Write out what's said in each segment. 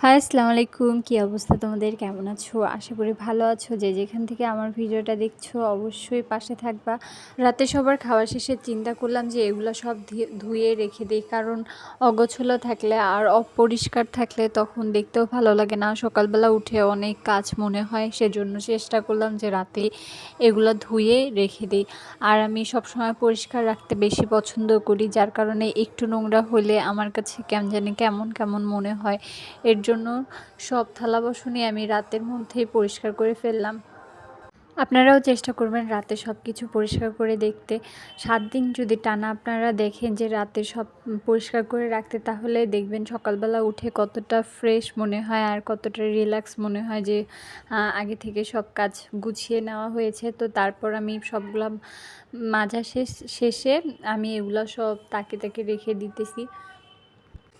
High, আসসালামু আলাইকুম। কী অবস্থা তোমাদের? কেমন আছো? আশা করি ভালো আছো। যে যেখান থেকে আমার ভিডিওটা দেখছ, অবশ্যই পাশে থাকবা। রাতে সবার খাওয়া শেষে চিন্তা করলাম যে এগুলো সব ধুয়ে- রেখে দিই। কারণ অগোছলো থাকলে আর অপরিষ্কার থাকলে তখন দেখতেও ভালো লাগে না। সকালবেলা উঠে অনেক কাজ মনে হয়। সেজন্য চেষ্টা করলাম যে রাতে এগুলো ধুয়ে রেখে দিই। আর আমি সবসময় পরিষ্কার রাখতে বেশি পছন্দ করি। যার কারণে একটু নোংরা হলে আমার কাছে কেমন জানি কেমন কেমন মনে হয়। এর জন্য সব থালা বাসনই আমি রাতের মধ্যেই পরিষ্কার করে ফেললাম। আপনারাও চেষ্টা করবেন রাতে সব কিছু পরিষ্কার করে দেখতে। সাত দিন যদি টানা আপনারা দেখেন যে রাতে সব পরিষ্কার করে রাখতে, তাহলে দেখবেন সকালবেলা উঠে কতটা ফ্রেশ মনে হয় আর কতটা রিল্যাক্স মনে হয় যে আগে থেকে সব কাজ গুছিয়ে নেওয়া হয়েছে। তো তারপর আমি সবগুলা মাজা শেষ, শেষে আমি এগুলো সব তাকে তাকে রেখে দিতেছি।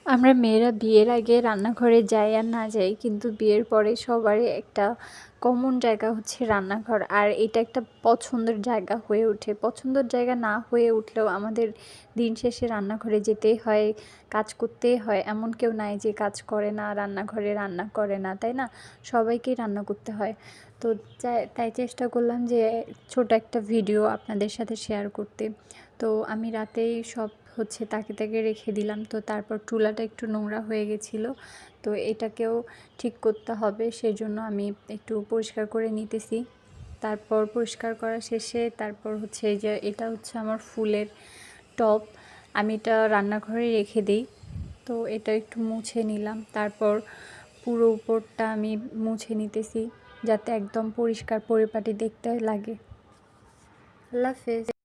আমরা মেয়েরা বিয়ের আগে রান্নাঘরে যাই আর না যাই কিন্তু বিয়ের পরে সবারই একটা কমন জায়গা হচ্ছে রান্নাঘর। আর এটা একটা পছন্দের জায়গা হয়ে ওঠে। পছন্দের জায়গা না হয়ে উঠলেও আমাদের দিন শেষে রান্নাঘরে যেতেই হয়, কাজ করতেই হয়। এমন কেউ নাই যে কাজ করে না, রান্নাঘরে রান্না করে না, তাই না? সবাইকেই রান্না করতে হয়। তো তাই চেষ্টা করলাম যে ছোট একটা ভিডিও আপনাদের সাথে শেয়ার করতে। তো আমি রাতেই সব হচ্ছে তাকে তাকে রেখে দিলাম। তো তারপর চুলাটা একটু নোংরা হয়ে গেছিল। তো এটাকেও ঠিক করতে হবে, সেজন্য আমি একটু পরিষ্কার করে নিতেছি। তারপর পরিষ্কার করা শেষে তারপর হচ্ছে এই যে এটা হচ্ছে আমার ফুলের টব, আমি এটা রান্নাঘরে রেখে দিই। তো এটা একটু মুছে নিলাম, তারপর পুরো উপরটা আমি মুছে নিতেছি, যাতে একদম পরিষ্কার পরিপাটি দেখতে লাগে। আল্লাহ হাফেজ।